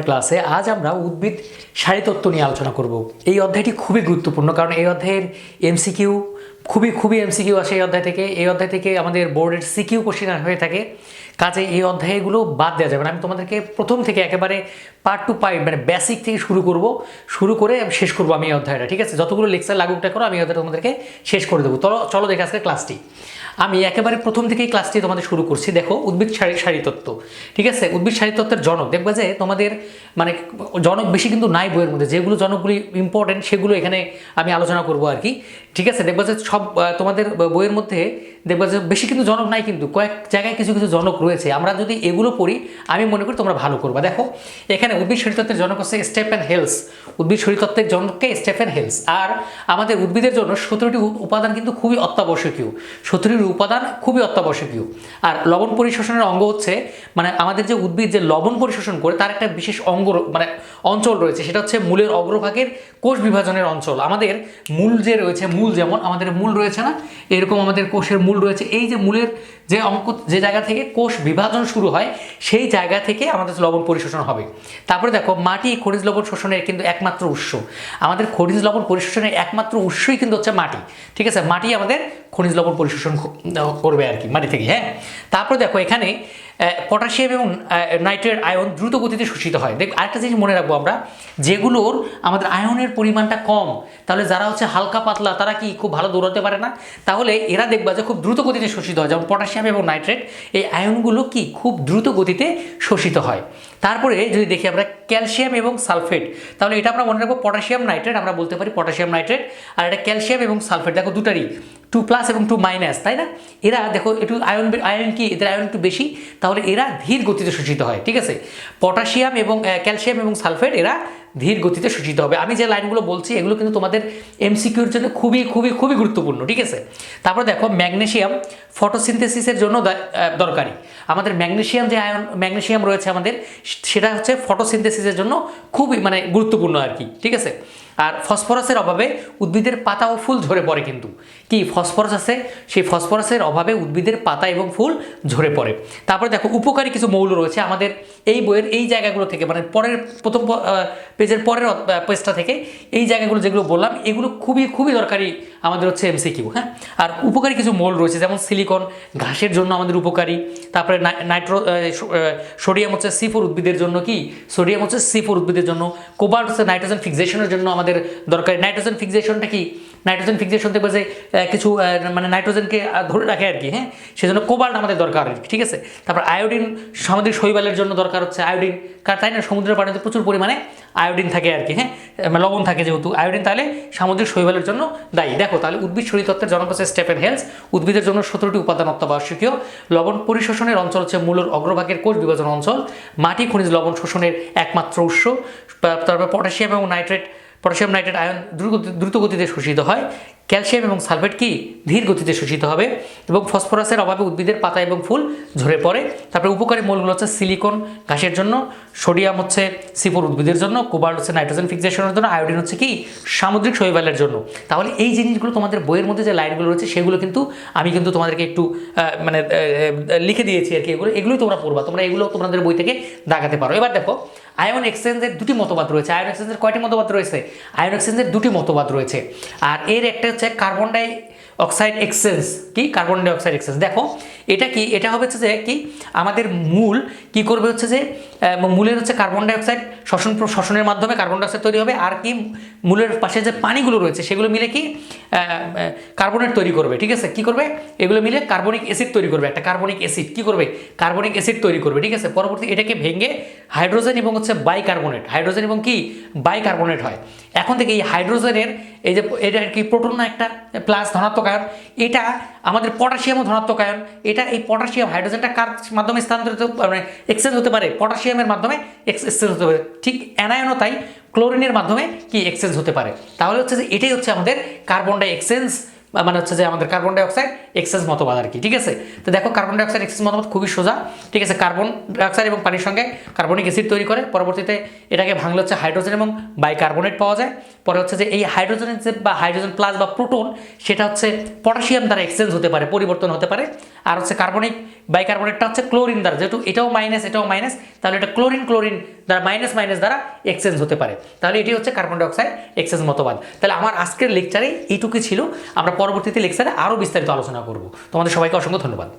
ক্লাসে আজ আমরা উদ্ভিদ সারিতত্ত্ব নিয়ে আলোচনা করব। এই অধ্যায়টি খুবই গুরুত্বপূর্ণ, কারণ এই অধ্যায়ের এমসিকিউ খুবই খুবই এমসিকিউ আসে এই অধ্যায় থেকে। এই অধ্যায় থেকে আমাদের বোর্ডের সিকিউ কোশ্চেন হয়ে থাকে। কাজে এই অধ্যায়গুলো বাদ দেওয়া যাবে না। আমি তোমাদেরকে প্রথম থেকে একেবারে পার্ট টু পার্ট মানে বেসিক থেকে শুরু করব। শুরু করে শেষ করব আমি এই অধ্যায়টা, ঠিক আছে? যতগুলো লেকচার লাগুকটা করো আমি অধ্যায়টা তোমাদেরকে শেষ করে দেবো। চলো চলো দেখে আজকে ক্লাসটি আমি একেবারে প্রথম থেকেই ক্লাসটি তোমাদের শুরু করছি। দেখো, উদ্ভিদ সারি, সারিতত্ত্ব, ঠিক আছে? উদ্ভিদ সারিতত্ত্বের জনক। দেখবে যে তোমাদের মানে জনক বেশি কিন্তু নাই বইয়ের মধ্যে। যেগুলো জনকগুলি ইম্পর্টেন্ট সেগুলো এখানে আমি আলোচনা করব আর কি। ঠিক আছে? দেখবে যে সব তোমাদের বইয়ের মধ্যে দেখবে যে বেশি কিন্তু জনক নাই কিন্তু, কয়েক জায়গায় কিছু কিছু জনক রয়েছে। আমরা যদি এগুলো পড়ি, আমি মনে করি তোমরা ভালো করবা। দেখো, এখানে উদ্ভিদ শরীরতত্ত্বের জনক হচ্ছে স্টেফেন হেলস। উদ্ভিদ শরীরতত্ত্বের জনককে স্টেফেন হেলস। আর আমাদের উদ্ভিদের জন্য সতেরোটি উপাদান কিন্তু খুবই অত্যাবশ্যকীয়। সতেরোটি উপাদান খুবই অত্যাবশ্যকীয়। আর লবণ পরিশোষণের অঙ্গ হচ্ছে মানে আমাদের যে উদ্ভিদ যে লবণ পরিশোষণ করে, তার একটা বিশেষ অঙ্গ মানে অঞ্চল রয়েছে। সেটা হচ্ছে মূলের অগ্রভাগের কোষ বিভাজনের অঞ্চল। আমাদের মূল যে রয়েছে, মূল যেমন আমাদের মূল রয়েছে না, এরকম আমাদের কোষের মূল রয়েছে। এই যে মূলের যে অঙ্ক, যে জায়গা থেকে কোষ বিভাজন শুরু হয়, সেই জায়গা থেকে আমাদের লবণ পরিশোষণ হবে। তারপরে দেখো, মাটি খনিজ লবণ শোষণের কিন্তু একমাত্র উৎস। আমাদের খনিজ লবণ পরিশোষণের একমাত্র উৎসই কিন্তু হচ্ছে মাটি। ঠিক আছে? মাটি আমাদের খনিজ লবণ পরিশোষণ করবে আর কি, মাটি থেকে হ্যাঁ? তারপরে দেখো, এখানে পটাশিয়াম এবং নাইট্রেট আয়ন দ্রুত গতিতে শোষিত হয়। দেখ, আরেকটা জিনিস মনে রাখব আমরা, যেগুলোর আমাদের আয়নের পরিমাণটা কম, তাহলে যারা হচ্ছে হালকা পাতলা, তারা কি খুব ভালো দৌড়াতে পারে না? তাহলে এরা দেখবা যে খুব দ্রুত গতিতে শোষিত হয়। যেমন পটাশিয়াম এবং নাইট্রেট এই আয়নগুলো কি খুব দ্রুত গতিতে শোষিত হয়। তারপরে যদি দেখি আমরা ক্যালসিয়াম এবং সালফেট তাহলে এটা আমরা মনে রাখব পটাশিয়াম নাইট্রেট আমরা বলতে পারি পটাশিয়াম নাইট্রেট আর এটা ক্যালসিয়াম এবং সালফেট দেখো দুটারই। টু প্লাস এবং টু মাইনাস তাই না? এরা দেখো, একটু আয়ন আয়ন কি? এদের আয়ন একটু বেশি, তাহলে এরা ধীর গতিতে শোষিত হয়, ঠিক আছে? পটাশিয়াম এবং ক্যালসিয়াম এবং সালফেট এরা ধীর গতিতে সূচিত হবে। আমি যে লাইনগুলো বলছি, এগুলো কিন্তু তোমাদের এমসিকিউর জন্য খুবই খুবই খুবই গুরুত্বপূর্ণ, ঠিক আছে? তারপরে দেখো ম্যাগনেসিয়াম ফটোসিনথেসিসের জন্য দরকারি। আমাদের ম্যাগনেসিয়াম যে আয়ন ম্যাগনেসিয়াম রয়েছে আমাদের সেটা হচ্ছে ফটোসিনথেসিসের জন্য খুবই মানে গুরুত্বপূর্ণ আর কি, ঠিক আছে? আর ফসফরাসের অভাবে উদ্ভিদের পাতা ও ফুল ঝরে পড়ে কিন্তু। কি ফসফরাস আছে? সেই ফসফরাসের অভাবে উদ্ভিদের পাতা এবং ফুল ঝরে পড়ে। তারপরে দেখো, উপকারী কিছু মৌল রয়েছে আমাদের এই বইয়ের এই জায়গাগুলো থেকে মানে পরের, প্রথম পেজের পরের পেজটা থেকে এই জায়গাগুলো যেগুলো বললাম, এগুলো খুবই খুবই দরকারি আমাদের হচ্ছে এমসিকিউ হ্যাঁ? আর উপকারী কিছু মোল রয়েছে, যেমন সিলিকন ঘাসের জন্য আমাদের উপকারী। তারপরে নাই- নাইট্রো সোডিয়াম হচ্ছে সিফোর উদ্ভিদের জন্য কি? সোডিয়াম হচ্ছে সিফোর উদ্ভিদের জন্য। কোবাল্ট হচ্ছে নাইট্রোজেন ফিক্সেশনের জন্য আমাদের দরকারি। নাইট্রোজেন ফিক্সেশনটা কি? নাইট্রোজেন ফিক্সেশন দেখবে যে কিছু মানে নাইট্রোজেনকে ধরে রাখে আর কি হ্যাঁ? সেজন্য কোবাল্ট আমাদের দরকার আর কি, ঠিক আছে? তারপর আয়োডিন সামুদ্রিক শৈবালের জন্য দরকার হচ্ছে আয়োডিন কার তাই না সমুদ্রের পানিতে প্রচুর পরিমাণে আয়োডিন থাকে আর কি হ্যাঁ? মানে লবণ থাকে যেহেতু। আয়োডিন তাহলে সামুদ্রিক শৈবালের জন্য দায়ী। দেখো তাহলে উদ্ভিদ শরীরতত্ত্বের জনক হচ্ছে স্টেফেন হেলস। উদ্ভিদের জন্য সতেরোটি উপাদান অত্যাবশ্যকীয়। লবণ পরিশোষণের অঞ্চল হচ্ছে মূলর অগ্রভাগের কোষ বিভাজন অঞ্চল। মাটি খনিজ লবণ শোষণের একমাত্র উৎস। তারপর পটাশিয়াম এবং নাইট্রেট পটাশিয়াম নাইট্রেট আয়ন দ্রুত দ্রুতগতিতে শোষিত হয়। ক্যালসিয়াম এবং সালফেট কি ধীর গতিতে শোষিত হবে এবং ফসফরাসের অভাবে উদ্ভিদের পাতা এবং ফুল ঝরে পড়ে? তারপরে উপকারী মূলগুলো হচ্ছে সিলিকন ঘাসের জন্য, সোডিয়াম হচ্ছে সিফোর উদ্ভিদের জন্য, কোবাল্ট হচ্ছে নাইট্রোজেন ফিক্সেশনের জন্য, আয়োডিন হচ্ছে কি সামুদ্রিক শৈবালের জন্য। তাহলে এই জিনিসগুলো তোমাদের বইয়ের মধ্যে যে লাইনগুলো রয়েছে সেগুলো কিন্তু আমি কিন্তু তোমাদেরকে একটু মানে লিখে দিয়েছি আর কি এগুলো। এগুলোই তোমরা পড়বা, তোমরা এগুলো তোমাদের বই থেকে দেখাতে পারো। এবার দেখো আয়ন এক্সচেঞ্জের দুটি মতবাদ রয়েছে আয়ন এক্সচেঞ্জের কয়টি মতবাদ রয়েছে? আয়ন এক্সচেঞ্জের দুটি মতবাদ রয়েছে। আর এর একটা হচ্ছে কার্বন ডাই অক্সাইড এক্সচেঞ্জ কি? কার্বন ডাই অক্সাইড এক্সচেঞ্জ দেখো, এটা কি? এটা হবে হচ্ছে যে কি? আমাদের মূল কি করবে হচ্ছে যে মূলের হচ্ছে কার্বন ডাই অক্সাইড শ্বসন শ্বসনের মাধ্যমে কার্বন ডাই অক্সাইড তৈরি হবে আর কি মূলের পাশে যে পানিগুলো রয়েছে, সেগুলো মিলে কি কার্বনেট তৈরি করবে, ঠিক আছে? কি করবে? এগুলো মিলে কার্বনিক অ্যাসিড তৈরি করবে, একটা কার্বনিক অ্যাসিড কি করবে? কার্বনিক অ্যাসিড তৈরি করবে, ঠিক আছে? পরবর্তী এটাকে ভেঙে হাইড্রোজেন এবং হচ্ছে বাইকার্বনেট হাইড্রোজেন এবং কি? বাইকার্বনেট হয়। এখন থেকে এই হাইড্রোজেনের এই যে এটা কি প্রোটন না একটা প্লাস ধনাত্মক আয়ন? এটা আমাদের পটাশিয়ামও ধনাত্মক আয়ন। এটা এই পটাশিয়াম হাইড্রোজেনটা কার মাধ্যমে স্থানান্তরিত মানে এক্সচেঞ্জ হতে পারে। পটাশিয়ামের মাধ্যমে এক্সচেঞ্জ হতে পারে। ঠিক অ্যানায়নও তাই ক্লোরিনের মাধ্যমে কি এক্সচেঞ্জ হতে পারে? তাহলে হচ্ছে যে এটাই হচ্ছে আমাদের কার্বন ডাই এক্সচেঞ্জ মানে হচ্ছে যে আমাদের কার্বন ডাইঅক্সাইড এক্সেস মতবাদ আর কি, ঠিক আছে? তো দেখো কার্বন ডাইঅক্সাইড এক্সেস মতবাদ খুবই সোজা, ঠিক আছে? কার্বন ডাইঅক্সাইড এবং পানির সঙ্গে কার্বনিক অ্যাসিড তৈরি করে, পরবর্তীতে এটাকে ভাঙলে হচ্ছে হাইড্রোজেন এবং বাইকার্বনেট পাওয়া যায়। পরে হচ্ছে যে এই হাইড্রোজেন যে বা হাইড্রোজেন প্লাস বা প্রোটন সেটা হচ্ছে পটাশিয়াম দ্বারা এক্সচেঞ্জ হতে পারে, পরিবর্তন হতে পারে। আর হচ্ছে কার্বনিক বাইকার্বনেটটা হচ্ছে ক্লোরিন দ্বারা, যেহেতু এটাও মাইনাস এটাও মাইনাস তাহলে এটা ক্লোরিন ক্লোরিন দ্বারা মাইনাস মাইনাস দ্বারা এক্সচেঞ্জ হতে পারে। তাহলে এটি হচ্ছে কার্বন ডাইঅক্সাইড এক্সচেঞ্জ মতবাদ। তাহলে আমার আজকের লেকচারে এইটুকুই ছিল। আমরা পরবর্তীতে লেকচারে আরও বিস্তারিত আলোচনা করব। তোমাদের সবাইকে অসংখ্য ধন্যবাদ।